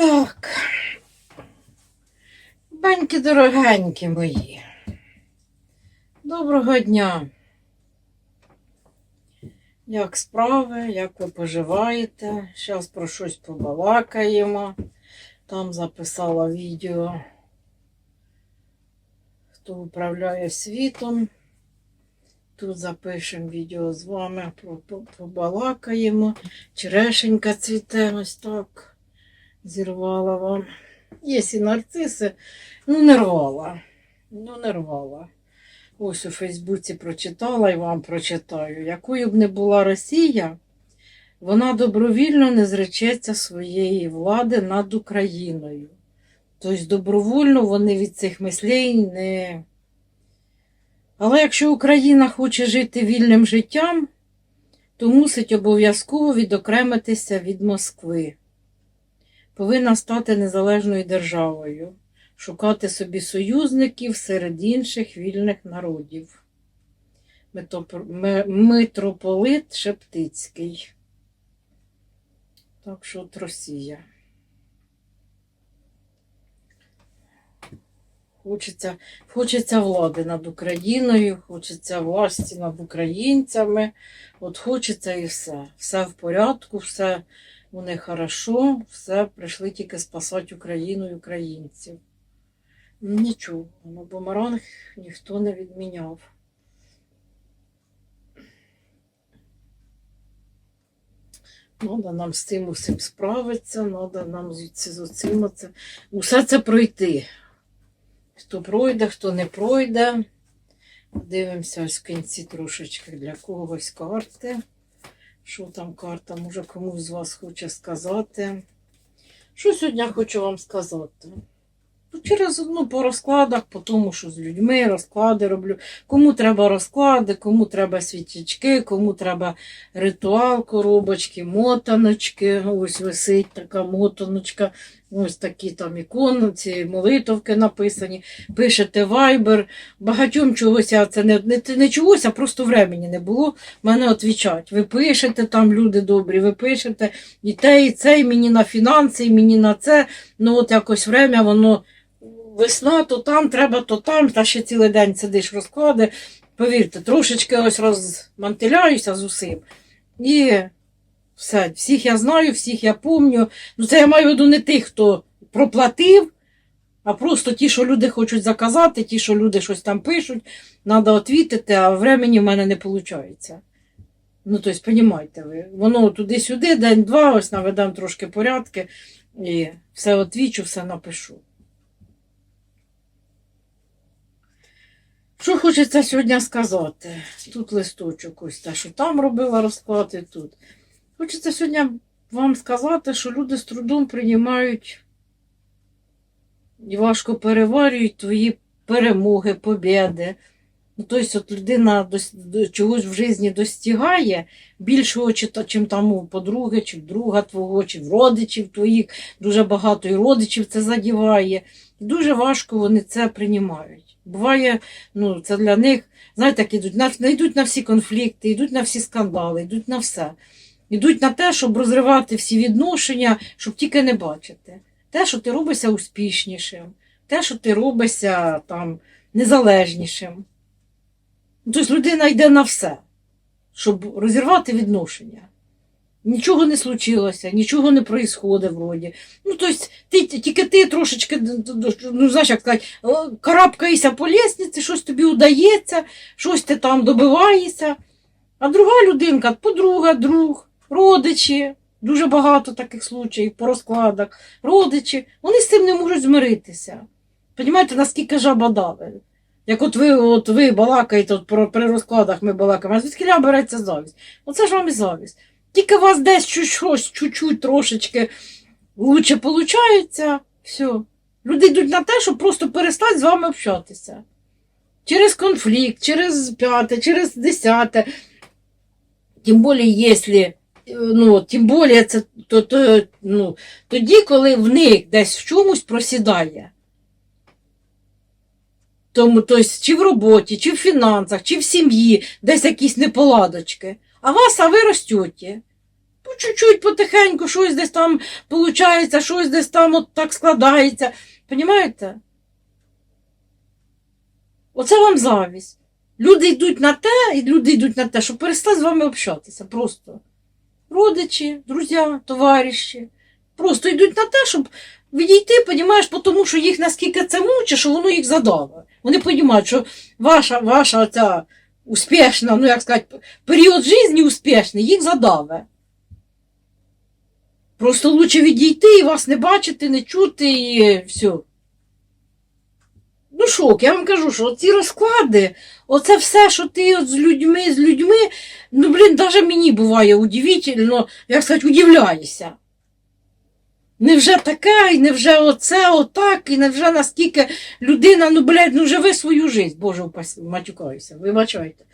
Так. Баньки дорогенькі мої. Доброго дня. Як справи, як ви поживаєте? Зараз про щось побалакаємо. Там записала відео, хто управляє світом. Тут запишемо відео з вами, побалакаємо. Черешенька цвіте ось так. Зірвала вам. Є і нарциси, ну не рвала. Ну не рвала. Ось у Фейсбуці прочитала і вам прочитаю. Якою б не була Росія, вона добровільно не зречеться своєї влади над Україною. Тобто добровольно вони від цих мислей не. Але якщо Україна хоче жити вільним життям, то мусить обов'язково відокремитися від Москви повинна стати незалежною державою, шукати собі союзників серед інших вільних народів. Митрополит Шептицький. Так що от Росія. Хочеться, хочеться влади над Україною, хочеться власті над українцями. От хочеться і все. Все в порядку, все у них хорошо, все прийшли тільки спасати Україну і українців. Нічого, ну бумеранг ніхто не відміняв. Надо нам з цим усім справитися, треба нам з оцим оце. Усе це пройти. Хто пройде, хто не пройде. Дивимося ось в кінці трошечки для когось карти. Що там карта, може комусь з вас хоче сказати. Що сьогодні хочу вам сказати? Ну, через одну по розкладах, по тому, що з людьми розклади роблю. Кому треба розклади, кому треба свічечки, кому треба ритуал, коробочки, мотаночки. Ось висить така мотаночка. Ось такі там ікони, ці молитовки написані. Пишете вайбер. Багатьом чогось, а це не, не, не чогось, а просто времени не було мене отвічать. Ви пишете там, люди добрі, ви пишете і те, і це, і мені на фінанси, і мені на це. Ну от якось время воно весна, то там, треба, то там, та ще цілий день сидиш розклади. Повірте, трошечки ось розмантиляюся з усім. І все, всіх я знаю, всіх я помню. Ну, це я маю в виду не тих, хто проплатив, а просто ті, що люди хочуть заказати, ті, що люди щось там пишуть, треба відвітити, а времені в мене не виходить. Ну, тобто, розумієте ви, воно туди-сюди, день-два, ось наведемо трошки порядки, і все отвічу, все напишу. Що хочеться сьогодні сказати? Тут листочок ось те, що там робила розклад, і тут. Хочеться сьогодні вам сказати, що люди з трудом приймають і важко переварюють твої перемоги, побіди. Ну, тобто, от людина чогось в житті достигає більшого, чи чим там у подруги, чи в друга твого, чи в родичів твоїх. Дуже багато і родичів це задіває. Дуже важко вони це приймають. Буває, ну, це для них, знаєте, як ідуть на, йдуть на всі конфлікти, йдуть на всі скандали, йдуть на все. Йдуть на те, щоб розривати всі відношення, щоб тільки не бачити. Те, що ти робишся успішнішим, те, що ти робишся там незалежнішим. Тобто людина йде на все, щоб розірвати відношення. Нічого не случилося, нічого не происходить вроді. Ну, тобто, ти, тільки ти трошечки, ну, знаєш, як сказати, карабкаєшся по лестниці, щось тобі удається, щось ти там добиваєшся. А друга людинка, подруга, друг, родичі, дуже багато таких случаїв по розкладах, родичі, вони з цим не можуть змиритися. Понімаєте, наскільки жаба давить? Як от ви, от ви балакаєте от про, при розкладах, ми балакаємо, а звідки береться завість? Оце ж вам і завість. Тільки у вас десь щось, чуть-чуть трошечки лучше виходить, все. Люди йдуть на те, щоб просто перестати з вами общатися. Через конфлікт, через п'яте, через десяте. Тим більше, якщо, е, ну, тим більше це то, то, ну, тоді, коли в них десь в чомусь просідає. Тому, тобто, чи в роботі, чи в фінансах, чи в сім'ї, десь якісь неполадочки. А вас, а ви ростете. по чуть-чуть, потихеньку, щось десь там виходить, щось десь там от так складається. Понімаєте? Оце вам завість. Люди йдуть на те, і люди йдуть на те, щоб перестати з вами общатися. Просто. Родичі, друзі, товариші. Просто йдуть на те, щоб відійти, понімаєш, тому що їх наскільки це мучить, що воно їх задаве. Вони розуміють, що ваша, ваша ця успішна, ну як сказати, період життя успішний, їх задаве. Просто лучше відійти і вас не бачити, не чути і все. Ну, шок, я вам кажу, що ці розклади, оце все, що ти от з людьми, з людьми, ну, блін, навіть мені буває удивительно, як сказати, удивляюся. Невже таке, і невже оце, отак, і невже наскільки людина, ну, блядь, ну живи свою життя. Боже, матюкаюся, вибачайте.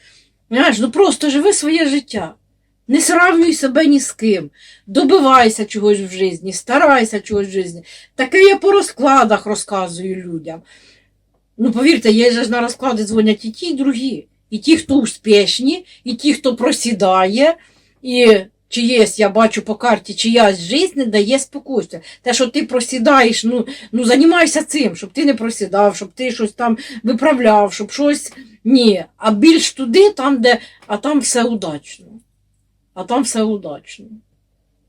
Знаєш, ну просто живи своє життя. Не сравнюй себе ні з ким. Добивайся чогось в житті, старайся чогось в житті. Таке я по розкладах розказую людям. Ну, повірте, є ж на розклади дзвонять і ті, і другі. І ті, хто успішні, і ті, хто просідає, і чиєсь, я бачу по карті, чиясь життя не дає спокійствия. Те, що ти просідаєш, ну, ну займайся цим, щоб ти не просідав, щоб ти щось там виправляв, щоб щось. Ні. А більш туди, там, де, а там все удачно. А там все удачно.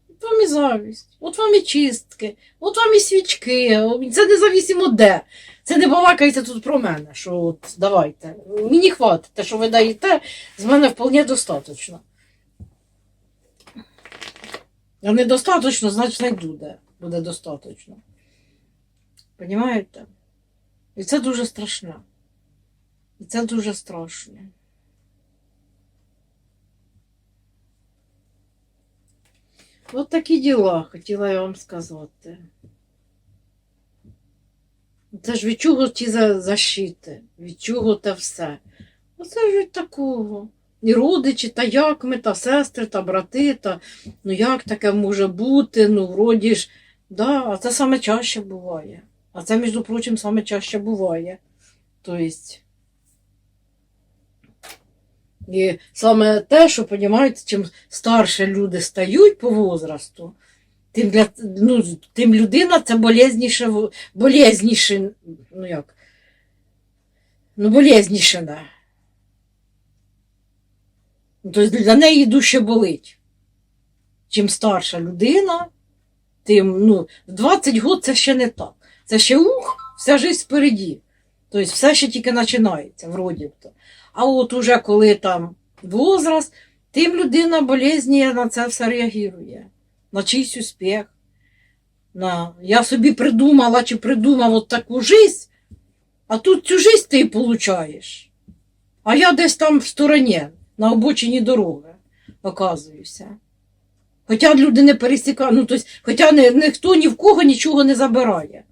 От вам і завість, от вам і чистки, от вам і свічки. Це независимо де. Це не балакається тут про мене, що от давайте. Мені хватить, те, що ви даєте, з мене вполне достатньо. А недостатньо, значить не буде. Буде достатньо. Понімаєте? І це дуже страшно. І це дуже страшно. От такі діла, хотіла я вам сказати. Це ж від чого ті защити, від чого те все. Оце ж від такого. І родичі, та як ми, та сестри, та брати, та ну як таке може бути, ну вроді ж, да, а це саме чаще буває. А це, між прочим, саме чаще буває. Тобто, і саме те, що, розумієте, чим старше люди стають по возрасту, тим, для, ну, тим людина це болезніше, болезніше, ну як, ну болезніше, да. Тобто для неї дужче болить. Чим старша людина, тим, ну, в 20 років це ще не так. Це ще ух, вся життя впереді. Тобто все ще тільки починається, вроді то. А от уже коли там возраст, тим людина болезніє на це все реагує. На чийсь успіх. На... Я собі придумала чи придумав от таку жизнь, а тут цю жизнь ти получаєш. А я десь там в стороні, на обочині дороги, оказуюся. Хоча люди не пересікають, ну, тобто, хоча не, ніхто ні в кого нічого не забирає.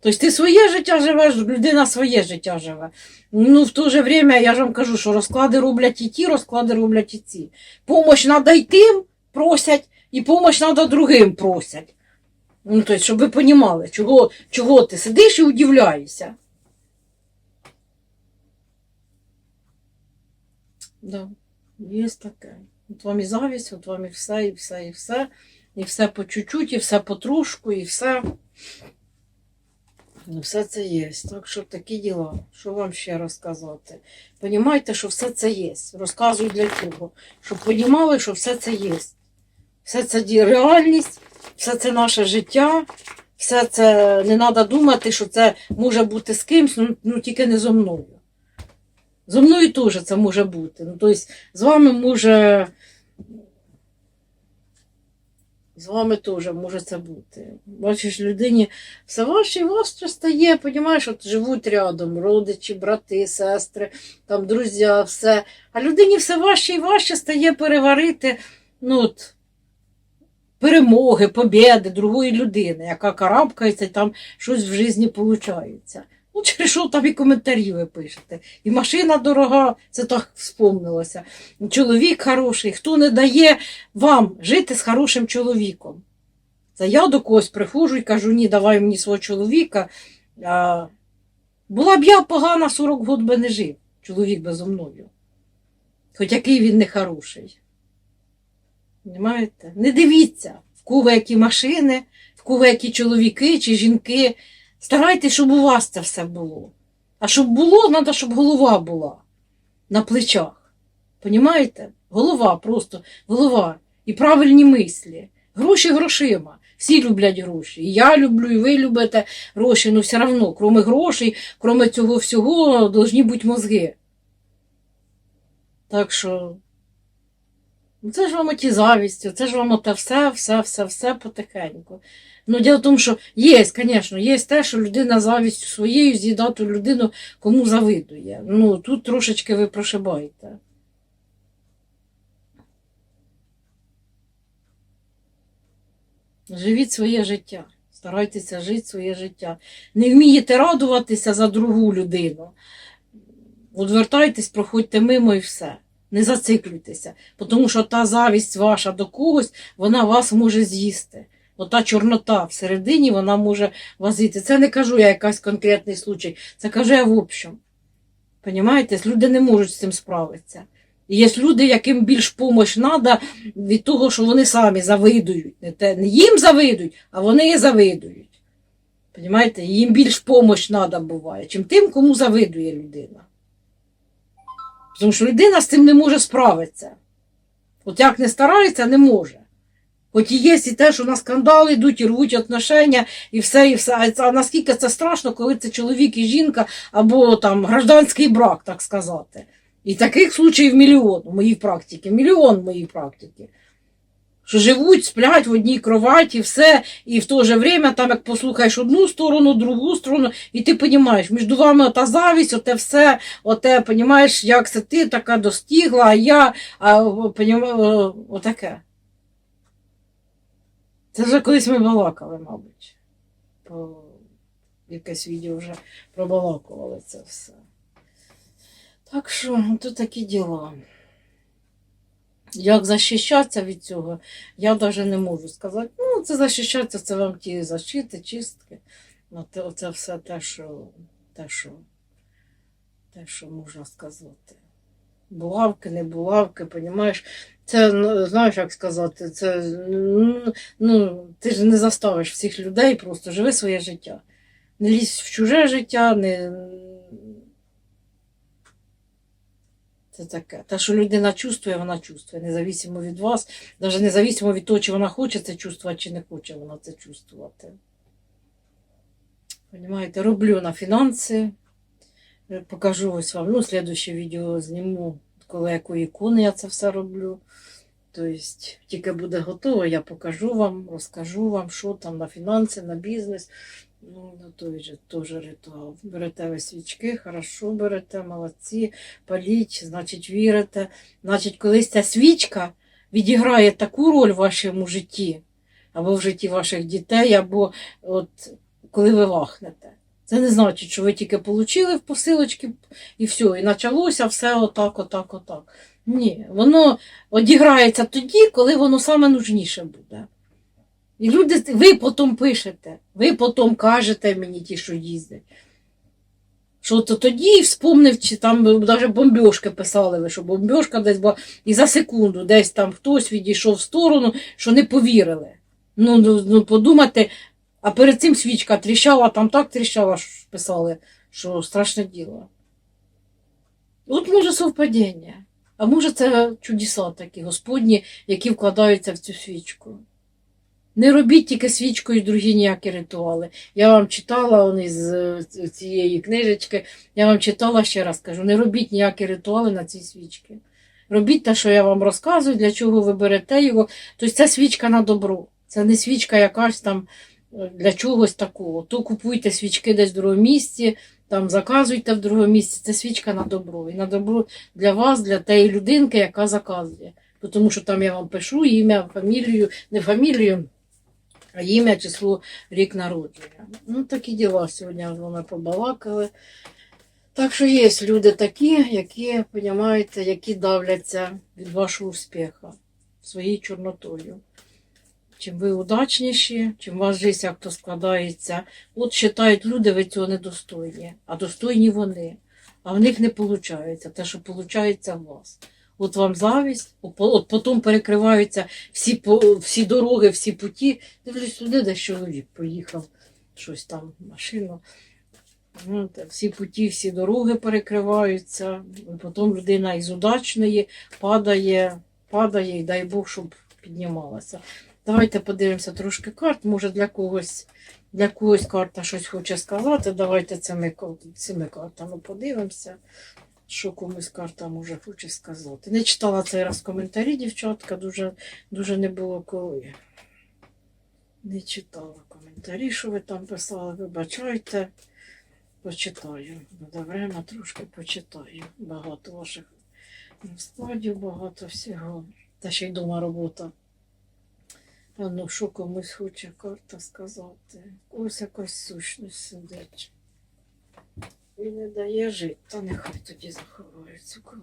Тобто ти своє життя живеш, людина своє життя живе. Ну, в то же время я ж вам кажу, що розклади роблять і ті, розклади роблять і ці. Помощь треба й тим просять, і помощь треба другим просять. Ну, тобто, щоб ви розуміли, чого, чого ти сидиш і удивляєшся. Да, є таке. От вам і завість, от вам і все, і все, і все, і все по чуть-чуть, і все потрошку, і все. Ну, все це є. Так що такі діла. Що вам ще розказати? Понімайте, що все це є. Розказую для цього. Щоб понімали, що все це є. Все це реальність, все це наше життя, все це не треба думати, що це може бути з кимсь, ну, ну тільки не зо мною. Зо мною теж це може бути. Ну, тобто, з вами може. З вами теж може це бути. Бачиш, людині все важче і важче стає, понімаєш, от живуть рядом родичі, брати, сестри, там друзі, все. А людині все важче і важче стає переварити ну, от, перемоги, побєди другої людини, яка карабкається і там щось в житті виходить. Ну, через що там і коментарі ви пишете. І машина дорога, це так вспомнилося. Чоловік хороший, хто не дає вам жити з хорошим чоловіком. Це я до когось приходжу і кажу, ні, давай мені свого чоловіка. А, була б я погана 40 років би не жив, чоловік би зо мною. Хоч який він не хороший. Понимаєте? Не дивіться, в кого які машини, в кого які чоловіки чи жінки. Старайтесь, щоб у вас це все було. А щоб було, треба, щоб голова була на плечах. Понімаєте? Голова просто, голова. І правильні мислі. Гроші грошима. Всі люблять гроші. І я люблю, і ви любите гроші, але все одно, крім грошей, крім цього всього, повинні бути мозги. Так що, ну, це ж вам оті завісті, це ж вам оте все, все, все, все потихеньку. Ну, діло в тому, що є, звісно, є те, що людина завістю своєю з'їдає ту людину, кому завидує. Ну, тут трошечки ви прошибаєте. Живіть своє життя. Старайтеся жити своє життя. Не вмієте радуватися за другу людину. Одвертайтесь, проходьте мимо і все. Не зациклюйтеся, тому що та завість ваша до когось, вона вас може з'їсти. Ота чорнота всередині вона може вас з'їсти. Це не кажу я якийсь конкретний случай, це кажу я в общем. Понімаєте? Люди не можуть з цим справитися. І є люди, яким більш помощь треба від того, що вони самі завидують. Не, те, не їм завидують, а вони і завидують. Понімаєте? Їм більш помощь треба буває, чим тим, кому завидує людина. Тому що людина з цим не може справитися. От як не старається, не може. Хоч і є і те, що на скандали йдуть, і рвуть отношення, і все, і все. А наскільки це страшно, коли це чоловік і жінка, або там гражданський брак, так сказати. І таких случаїв мільйон у моїй практиці, мільйон в моїй практиці. Що живуть, сплять в одній кроваті, все, і в то же время, там, як послухаєш одну сторону, другу сторону, і ти розумієш, між вами ота завість, оте все, оте, розумієш, як це ти така достигла, а я, а, понім... отаке. Це вже колись ми балакали, мабуть. По... Якесь відео вже пробалакували це все. Так що, тут такі діла. Як захищатися від цього, я навіть не можу сказати. Ну, це захищатися, це вам ті защити, чистки. Ну, Оце все те, що, те, що, те, що можна сказати. Булавки, не булавки, понімаєш? Це, ну, знаєш, як сказати, це, ну, ну, ти ж не заставиш всіх людей, просто живи своє життя. Не лізь в чуже життя, не. Це таке. Те, що людина чувствує, вона чувствує, независимо від вас, навіть независимо від того, чи вона хоче це чувствувати, чи не хоче вона це чувствувати. Понімаєте, роблю на фінанси. Е, Покажу ось вам. Ну, слідуще відео зніму, коли яку ікони я це все роблю. Тобто, тільки буде готово, я покажу вам, розкажу вам, що там на фінанси, на бізнес. Ну, на той же теж ритуал. Берете ви свічки, хорошо берете, молодці, паліть, значить, вірите. Значить, колись ця свічка відіграє таку роль в вашому житті, або в житті ваших дітей, або от коли ви вахнете. Це не значить, що ви тільки отримали в посилочки і все, і почалося все отак, отак, отак. Ні, воно одіграється тоді, коли воно саме нужніше буде. І люди, ви потім пишете, ви потім кажете мені ті, що їздять. Що то тоді вспомнив, чи там навіть бомбьошки писали ви, що бомбьошка десь була, і за секунду десь там хтось відійшов в сторону, що не повірили. Ну, ну, ну подумати, а перед цим свічка тріщала, там так тріщала, що писали, що страшне діло. От може совпадіння. А може це чудеса такі господні, які вкладаються в цю свічку. Не робіть тільки свічкою другі ніякі ритуали. Я вам читала вони з цієї книжечки, я вам читала ще раз кажу, не робіть ніякі ритуали на цій свічці. Робіть те, що я вам розказую, для чого ви берете його. Тобто це свічка на добро. Це не свічка якась там для чогось такого. То купуйте свічки десь в другому місці, там заказуйте в другому місці. Це свічка на добро. І на добро для вас, для тієї людинки, яка заказує. Тому що там я вам пишу ім'я, фамілію, не фамілію, а ім'я, число, рік народження. Ну, такі діла сьогодні з вами побалакали. Так що є люди такі, які, розумієте, які давляться від вашого успіху своєю чорнотою. Чим ви удачніші, чим у вас життя як то складається. От вважають люди, ви цього недостойні, а достойні вони. А в них не виходить те, що виходить у вас. от вам завість, от потім перекриваються всі, всі дороги, всі путі. Дивлюсь туди, де чоловік поїхав, щось там, машину. Ну, всі путі, всі дороги перекриваються, потім людина із удачної падає, падає, і дай Бог, щоб піднімалася. Давайте подивимося трошки карт. Може для когось, для когось карта щось хоче сказати. Давайте цими, цими картами подивимося, що комусь карта може хоче сказати. Не читала цей раз коментарі, дівчатка, дуже, дуже не було коли. Не читала коментарі, що ви там писали, вибачайте. Почитаю. Буде время, трошки почитаю. Багато ваших складів, багато всього. Та ще й дома робота. Ну, що комусь хоче карта сказати. Ось якась сущність сидить. І не дає жити, та нехай тоді заховається кому.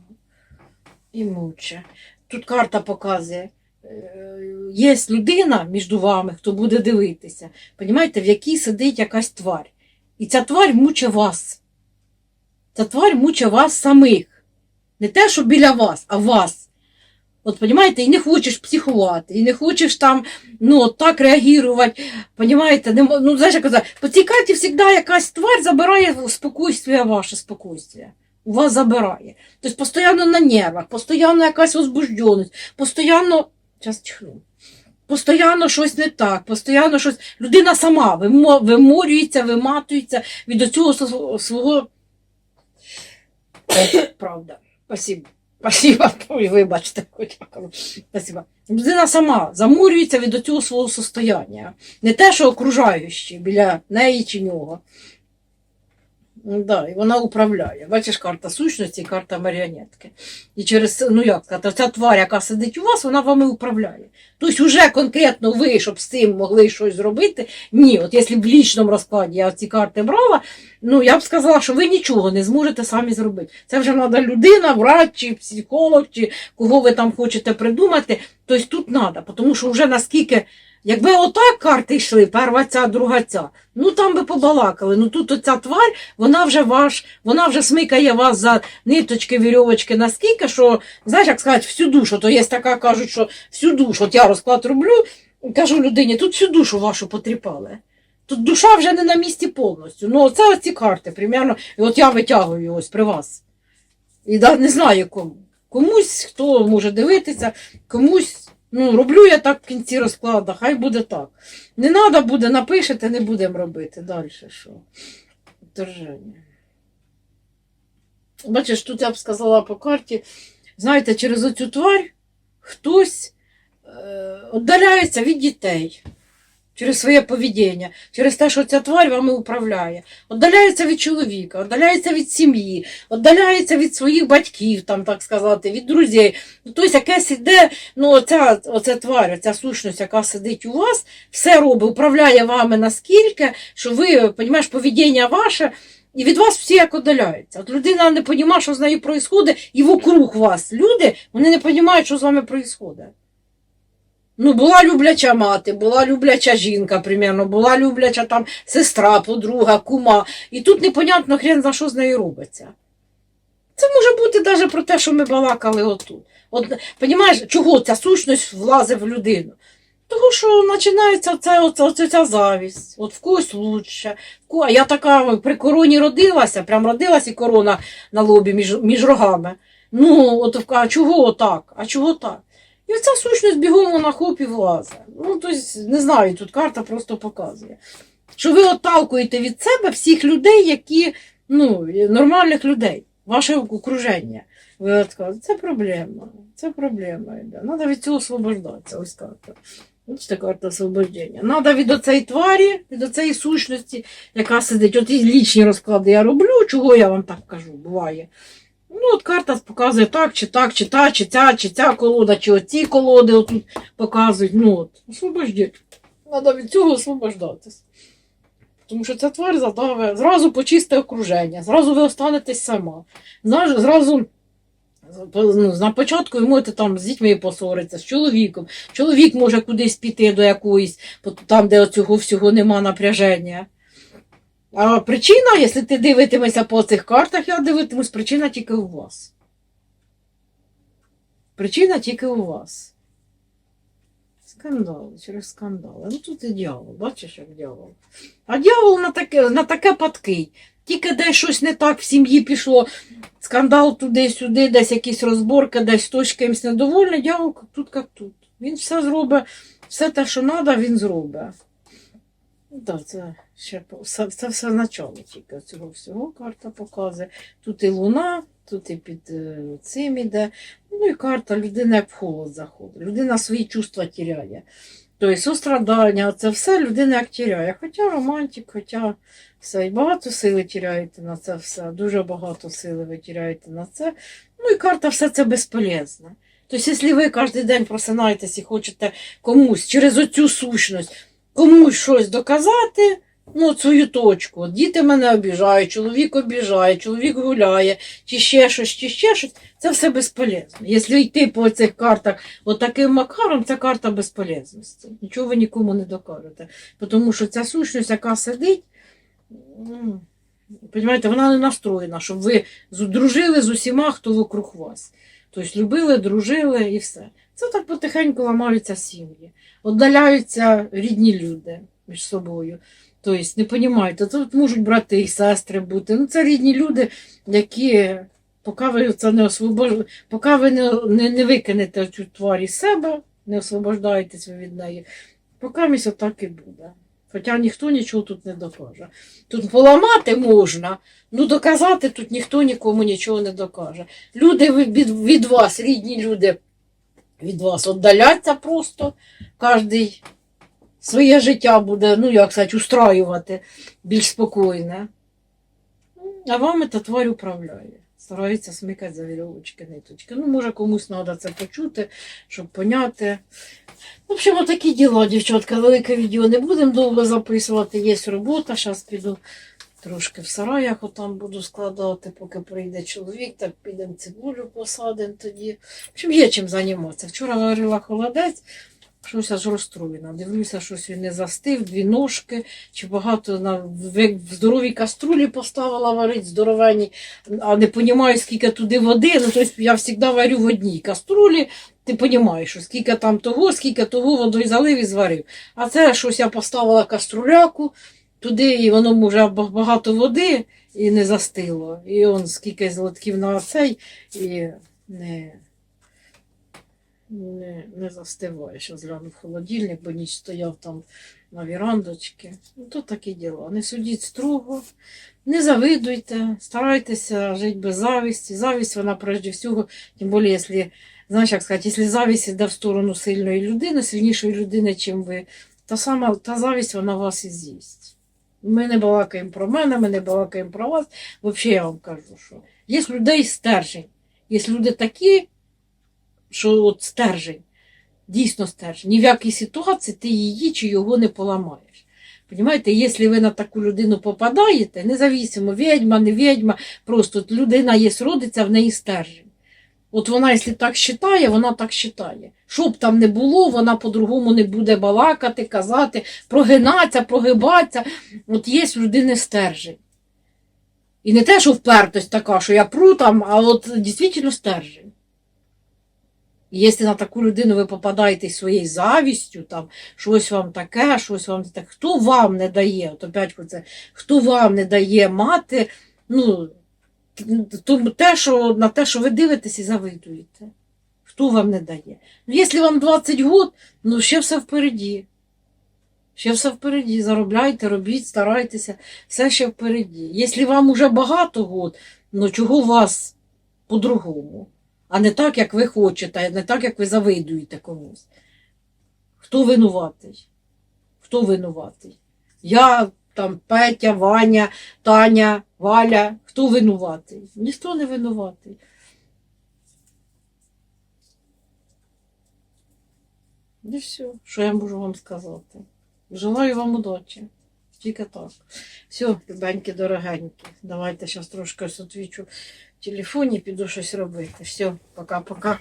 І муче. Тут карта показує. е, Є людина між вами, хто буде дивитися, понімаєте, в якій сидить якась тварь. І ця тварь муче вас. Ця тварь муче вас самих. Не те, що біля вас, а вас. От, понімаєте, і не хочеш психувати, і не хочеш там, ну, так реагувати. Понімаєте, не, ну, знаєш, як казати, по цій карті завжди якась тварь забирає спокійствие ваше спокійствие. У вас забирає. Тобто постійно на нервах, постійно якась возбужденість, постійно. Зараз чихну. Постоянно щось не так, постійно щось. Людина сама виморюється, виматується від цього свого. Правда. Спасибо. Спасибо. Вибачте. Спасибо. Людина сама замурюється від цього свого состояння. Не те, що окружаючі біля неї чи нього. Да, і вона управляє. Бачиш, карта сущності карта маріонетки. І через, ну як сказати, ця тварь, яка сидить у вас, вона вами управляє. Тобто, вже конкретно ви, щоб з цим могли щось зробити. Ні, от якщо в лічному розкладі я ці карти брала, ну я б сказала, що ви нічого не зможете самі зробити. Це вже треба людина, врач, чи психолог, чи кого ви там хочете придумати. Тобто тут треба, тому що вже наскільки. Якби отак карти йшли, перша ця, друга ця, ну там би побалакали. Ну тут оця тварь, вона вже ваш, вона вже смикає вас за ниточки, вірьовочки наскільки, що, знаєш, як сказати, всю душу. То є така, кажуть, що всю душу. От я розклад роблю, кажу людині, тут всю душу вашу потріпали. Тут душа вже не на місці повністю. Ну, оце оці карти, примерно, і от я витягую ось при вас. І да, не знаю кому. Комусь, хто може дивитися, комусь. Ну, роблю я так в кінці розкладу, хай буде так. Не треба буде, напишете, не будемо робити. Далі що? Держання. Бачиш, тут я б сказала по карті, знаєте, через оцю тварь хтось е, віддаляється від дітей. Через своє поведіння, через те, що ця тварь вами управляє. Віддаляється від чоловіка, віддаляється від сім'ї, віддаляється від своїх батьків, там, так сказати, від друзів. Ну, Тобто якесь іде, ну, оця, оця тварь, оця сущність, яка сидить у вас, все робить, управляє вами наскільки, що ви, розумієш, поведіння ваше, і від вас всі як віддаляються. От людина не розуміє, що з нею відбувається, і вокруг вас люди, вони не розуміють, що з вами відбувається. Ну, була любляча мати, була любляча жінка, примерно, була любляча там сестра, подруга, кума. І тут непонятно хрен за що з нею робиться. Це може бути навіть про те, що ми балакали отут. От, понімаєш, чого ця сущність влазить в людину? Тому що починається оце, оце, оце, ця завість. От в когось лучше. А я така при короні родилася, прям родилася і корона на лобі між, між рогами. Ну, от а чого отак? А чого так? І оця сущність бігом вона хоп і влазить. Ну, тобто, не знаю, тут карта просто показує. Що ви отталкуєте від себе всіх людей, які, ну, нормальних людей, ваше окруження. Ви кажете, це проблема, це проблема. Треба від цього освобождатися. Ось карта. Ця карта освобождення. Треба від оцеї тварі, від оцеї сущності, яка сидить. От і лічні розклади я роблю, чого я вам так кажу, буває. Ну, от карта показує так, чи так, чи та, чи ця, чи ця колода, чи оці колоди отут показують. Ну от, освобождіть. Треба від цього освобождатись. Тому що ця тварь задаве, зразу почисте окруження, зразу ви останетесь сама. Знаєш, зразу ну, на початку ви можете там з дітьми посоритися, з чоловіком. Чоловік може кудись піти до якоїсь, там, де цього всього нема напряження. А причина, якщо ти дивитимешся по цих картах, я дивитимусь, причина тільки у вас. Причина тільки у вас. Скандали, через скандали. Ну тут і дьявол, бачиш, як дьявол. А дьявол на таке, на таке падкий. Тільки десь щось не так в сім'ї пішло, скандал туди-сюди, десь якісь розборки, десь хтось кимось недовольний, дьявол тут як тут. Він все зробить, все те, що треба, він зробить. Ну, Так, це ще все- це все начало тільки цього всього карта показує. Тут і луна, тут і під е, цим іде. Ну і карта людина в холод заходить. Людина свої чувства тіряє. Тобто сострадання, це все людина як тіряє. Хоча романтик, хоча все. І багато сили тіряєте на це все. Дуже багато сили ви тіряєте на це. Ну і карта все це безполезне. Тобто, якщо ви кожен день просинаєтесь і хочете комусь через оцю сущність комусь щось доказати, ну, свою точку. Діти мене обіжають, чоловік обіжає, чоловік гуляє, чи ще щось, чи ще щось, це все безполезно. Якщо йти по цих картах от таким макаром, це карта безполезності. Нічого ви нікому не докажете. Тому що ця сущність, яка сидить, ну, вона не настроєна, щоб ви дружили з усіма, хто вокруг вас. Тобто любили, дружили і все. Це так потихеньку ламаються сім'ї, віддаляються рідні люди між собою. Тобто, не розумієте, тут можуть брати і сестри бути. Ну, це рідні люди, які, поки ви це не освобож... поки ви не, не, не викинете цю тварь із себе, не освобождаєтесь ви від неї, поки місць отак і буде. Хоча ніхто нічого тут не докаже. Тут поламати можна, ну доказати тут ніхто нікому нічого не докаже. Люди від, від вас, рідні люди, від вас віддаляться просто. Кожен своє життя буде, ну як сказати, устраювати більш спокійне. А вами та тварь управляє. Старається смикати за вірьовочки, ниточки. Ну, може, комусь треба це почути, щоб поняти. В общем, отакі діла, дівчатка. Велике відео не будемо довго записувати. Є робота. Зараз піду трошки в сараях отам буду складати, поки прийде чоловік, так підемо цибулю посадимо тоді. В общем, є чим займатися. Вчора варила холодець, щось аж розстроєна. Дивлюся, щось він не застив, дві ножки, чи багато на в здоровій каструлі поставила варить, здоровенні, а не розумію, скільки туди води. Ну, тобто я завжди варю в одній каструлі, ти розумієш, що скільки там того, скільки того водою залив і зварив. А це щось я поставила каструляку туди, і воно вже багато води і не застило. І он скільки злотків на цей і не, не, не застиває. Що згляну в холодильник, бо ніч стояв там на вірандочці. Ну, то такі діла. Не судіть строго, не завидуйте, старайтеся жити без завісті. Завість, вона прежде всього, тим більше, якщо знаєш, як сказати, якщо завість йде в сторону сильної людини, сильнішої людини, чим ви, та сама та завість вона вас і з'їсть. Ми не балакаємо про мене, ми не балакаємо про вас. Взагалі я вам кажу, що є людей стержень. Є люди такі, що от стержень, дійсно стержень. Ні в якій ситуації ти її чи його не поламаєш. Понімаєте, якщо ви на таку людину попадаєте, независимо, відьма, не відьма, просто людина є, родиться, в неї стержень. От вона, якщо так вважає, вона так вважає. Що б там не було, вона по-другому не буде балакати, казати, прогинатися, прогибатися. От є в людини стержень. І не те, що впертость така, що я пру там, а от дійсно стержень. І якщо на таку людину ви попадаєте своєю завістю, там, щось вам таке, щось вам таке, хто вам не дає, от опять це, хто вам не дає мати, ну, то те, що, на те, що ви дивитесь і завидуєте. Хто вам не дає? Ну, якщо вам 20 год, ну ще все впереді. Ще все впереді. Заробляйте, робіть, старайтеся, все ще впереді. Якщо вам уже багато год, ну чого вас по-другому? А не так, як ви хочете, не так, як ви завидуєте комусь. Хто винуватий? Хто винуватий? Я, там, Петя, Ваня, Таня, Валя. Хто винуватий? Ніхто не винуватий. І все, що я можу вам сказати. Желаю вам удачі. Тільки так. Все, любенькі, дорогенькі. Давайте зараз трошки ось отвічу в телефоні, піду щось робити. Все, пока-пока.